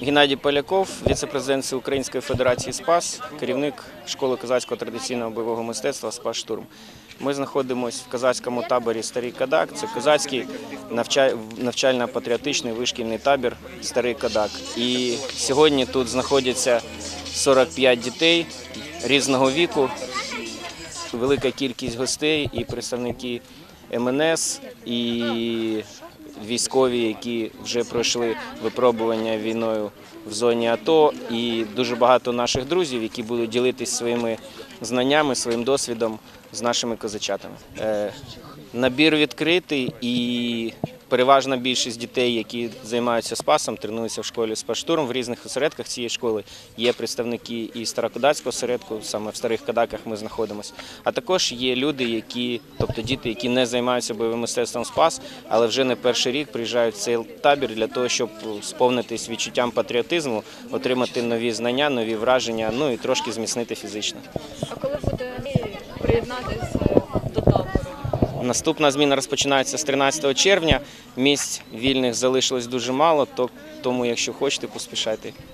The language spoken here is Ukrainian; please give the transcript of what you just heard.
Геннадій Поляков, віце-президент Всеукраїнської Федерації СПАС, керівник школи козацького традиційного бойового мистецтва «Спас Штурм». Ми знаходимося в козацькому таборі Старий Кадак. Це козацький навчально-патріотичний вишкільний табір Старий Кадак. І сьогодні тут знаходяться 45 дітей різного віку, велика кількість гостей і представники МНС, і військові, які вже пройшли випробування війною в зоні АТО, і дуже багато наших друзів, які будуть ділитися своїми знаннями, своїм досвідом з нашими козачатами. Е, Набір відкритий і переважна більшість дітей, які займаються спасом, тренуються в школі спаштурм в різних осередках цієї школи. Є представники і старокодацького осередку, саме в старих кадаках ми знаходимося. А також є люди, які, тобто діти, які не займаються бойовим мистецтвом спас, але вже не перший рік приїжджають в цей табір для того, щоб сповнитись відчуттям патріотизму, отримати нові знання, нові враження, ну і трошки зміцнити фізично. А коли буде приєднатися до табору? Наступна зміна розпочинається з 13 червня. Місць вільних залишилось дуже мало, то тому, якщо хочете, поспішайте.